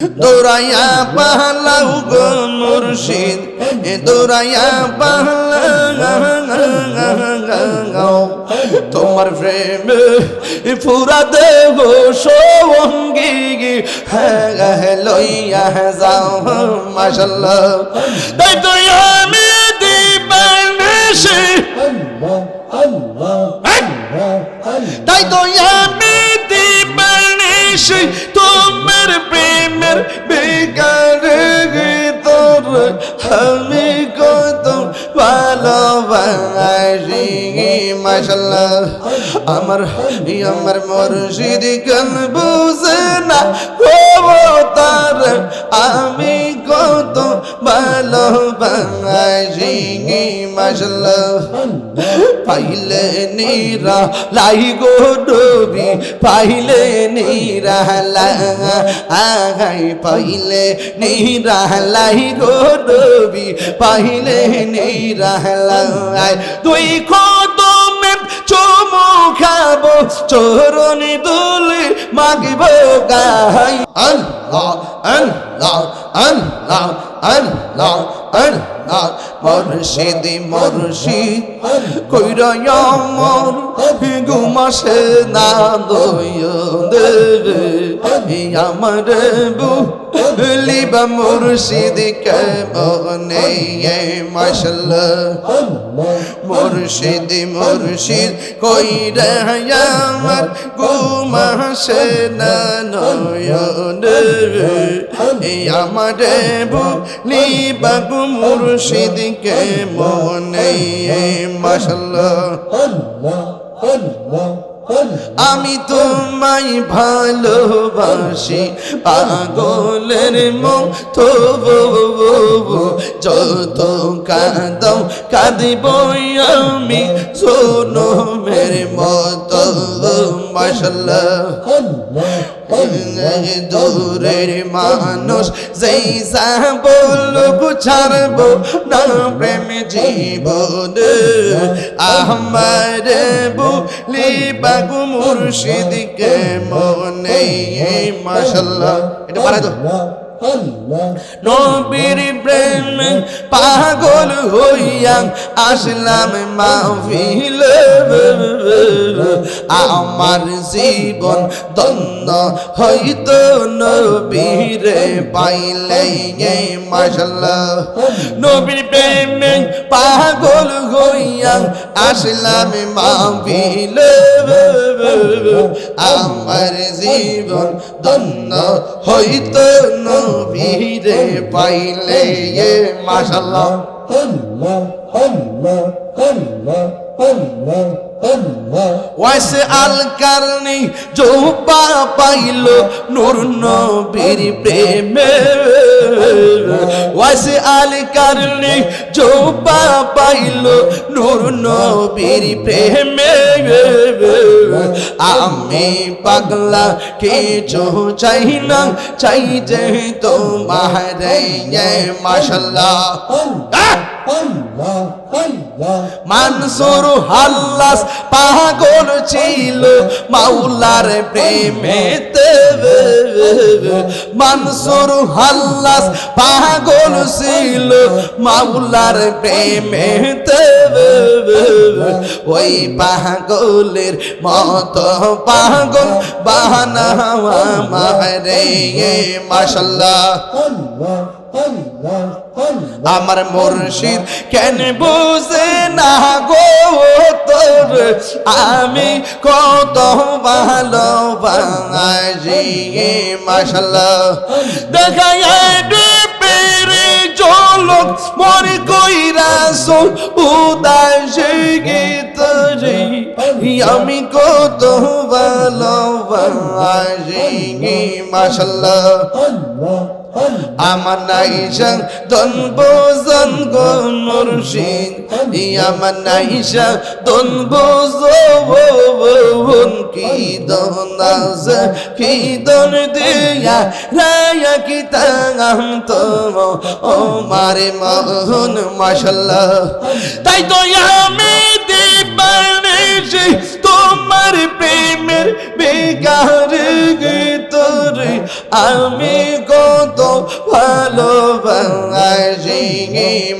দৌড়াইয়া পালাও গো মুর্শিদ, এ দৌড়াইয়া পালাও তোমার প্রেমে পুরা দেব সঙ্গী হ্যাঁ লইয়া যাও, মাশাল্লাহ। তাই তো আমি দিবানিসি তাই তো আমি দিবানিসি তোমার প্রেমের বেকার তোর আমি কত ভালোবাসি মাশাল্লাহ আমার আমার মুর্শিদ গান বুঝে না তার আমি কত ভালোবাসি মাশাল্লাহ। পাইলে নীরা লাই গো ডবি, পাইলে নীরা লাই পাইলে নীরা লাই গো ডবি, পাইলে নীরা লাই। তুই কদমে চুমু খাব, চরণি দুলি মাগিব গাই আল্লাহ আল্লাহ আল্লাহ আল্লাহ আল্লাহ মুর্শিদি মুর্শিদ কইরা আমার ঘুমাসে না দয়ে আমার বু লিবা মুর্শিদ কে মনে মাশাল্লাহ। মুর্শিদ মুর্শিদ কইরা আমার ঘুমাসে না নয়ন আমার বলি বাবু মুর্শিদকে মনে মশাল্লাহ। আমি তোমায় ভালোবাসি পাগলের মতো যত কাঁদম কাঁদিব আমি। সোনো মেরে মতো মশাল্লাহ। দূরের মানুষ যেই বলুক ছাড়বো না, প্রেম জীবন। আমার বলি বাবু মুর্শিদকে মনে মাসাল্লাহ এটা পারা তো নবীর প্রেম পাগল হইয়া আসলাম মাহফিল। আমার জীবন দন্দ হইতো নবীরে পাইলে মাসাল্লাহ নবীর প্রেম পাগল হইয়া আসলাম মাহফিল। আমার জীবন দন্দ হইতো নবীরে পাইলে মাসাল্লাহ ওয়াসে আল কারণে জোপা পাইল নূর নবীর প্রেমে। ওয়াসে আল কারণে জোপা পাইল নূর নবীর প্রেমে। আমি পাগলা কিছু চাই না চাই যে তোমার মাশাল্লাহ মানসুর হাল্লাস পাগল ছিল মাওলার প্রেমেতে। মানসুর হাল্লাস পাগল ছিল মাওলার প্রেমেতে। ওই পাগলের মত পাগল বাহানা মারে মাশাল্লাহ। আমার মুর্শিদ কেন বুঝে না গো তোর? আমি কত ভালো বাঙালি মাশাল্লাহ দেখায় পেরে জলক মর কইরাসো উদাসে গীত আমি কত ভালো বাঙালি মাশাল্লাহ আমার নাইশা দন বোজন গো মুর্শিদ। আমার নাইশা দন বোজন কি দন আছে কি দন দিয়া রায়া কি তাম। তো ও মারে মোহন মাশাল্লাহ। তাই তো আমি দিবানে নিশে তোমার প্রেমের বেকার তোরে আমি কত ভালোবাসি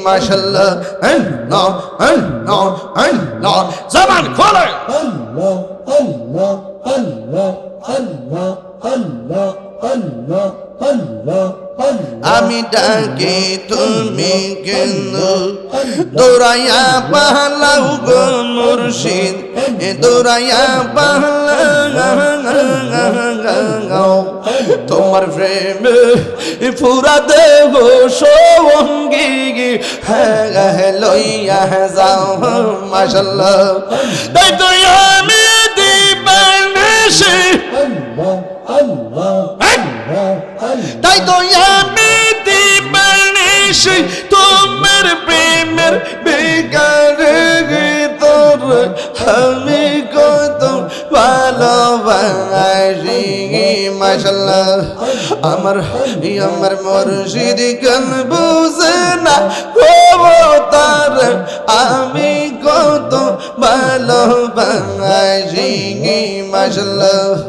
মাশাল্লাহ আল্লাহ আল্লাহ আল্লাহ জবান খোলে Allah, Allah, Allah, Allah, Allah, Allah, Allah, Allah. আমি ডাকি তুমি কেন দৌড়াইয়া পালাও গো মুর্শিদ। এ দৌড়াইয়া পালাও তোমার প্রেমে পুরা দেব সঙ্গী হ্যাঁ লইয়া যাও মাশাল্লাহ। তাই তো আমি. তাই তো আমি দিবানিশি তোমার প্রেমের বেকার তোর আমি কত ভালোবাসি মাসাল্লাহ আমার আমার মুর্শিদ কান বুঝে না? তার আমি কত ভালোবাসি মাশাল্লাহ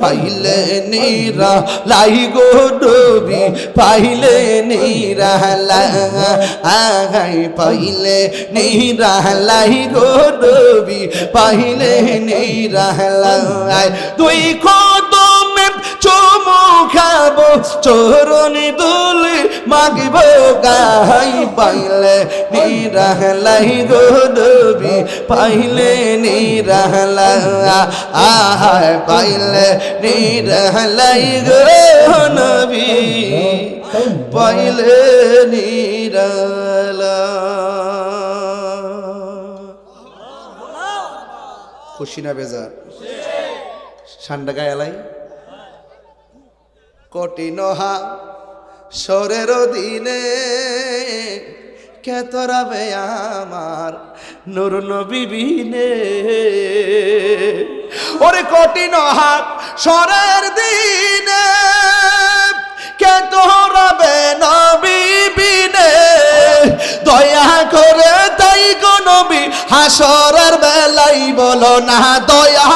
পাইলে নিরা লাই গো ডবি পাইলে নিরা আগাই পাইলে নিরা লাই গো ডবি পাইলে নিরা লাই। তুই কদমে চুমু খাব চরণি দুলি মাগিব গাই পাইলে নিরাহলাই গো পাইলে নিরাহলা আহায় পাইলে নিরাহলাই গো পাইলে নিরালা খুশি না বেজার? ঠান্ডা গায়ে এলাই? কঠিন হা সরের দিনে কেতরাবে আমার নুর নবিবিনে ওরে কঠিন হাত সরের দিনে কেতরাবে নবিবিনে দয়া করে তাই গো নবী, হাসরের বেলাই বলো না দয়া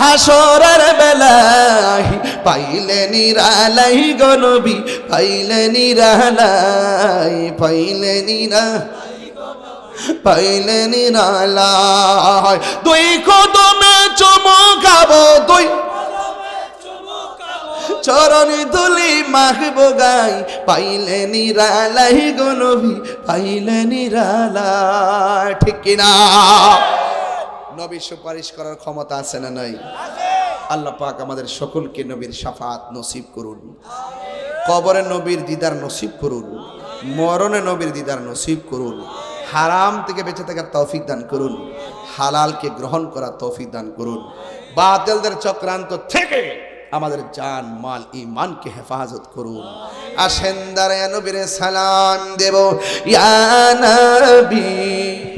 হাসরের বেলায় পাইলে নিরালাই গনবি পাইলে নিরালাই, পাইলে নিরা পাইলে নিরালাই। দুই কদমে চমকাবো, দুই চরণি তুলি মাখব গাই, পাইলে নিরালাই গনবি পাইলে নিরালাই। ঠিক কিনা? নবী সুপারিশ করার ক্ষমতা আছে না নাই? আল্লাহ পাক আমাদের সকলকে নবীর সাফাত নসিব করুন। কবরে নবীর দিদার নসিব করুন। মরণে নবীর দিদার নসিব করুন। হারাম থেকে বেঁচে থাকার তৌফিক দান করুন। হালালকে গ্রহণ করার তৌফিক দান করুন। বাতিলদের চক্রান্ত থেকে আমাদের জান, মাল ইমানকে হেফাজত করুন। আসেন দাঁড়ায় নবীরে সালাম দেব। ইয়া নবী।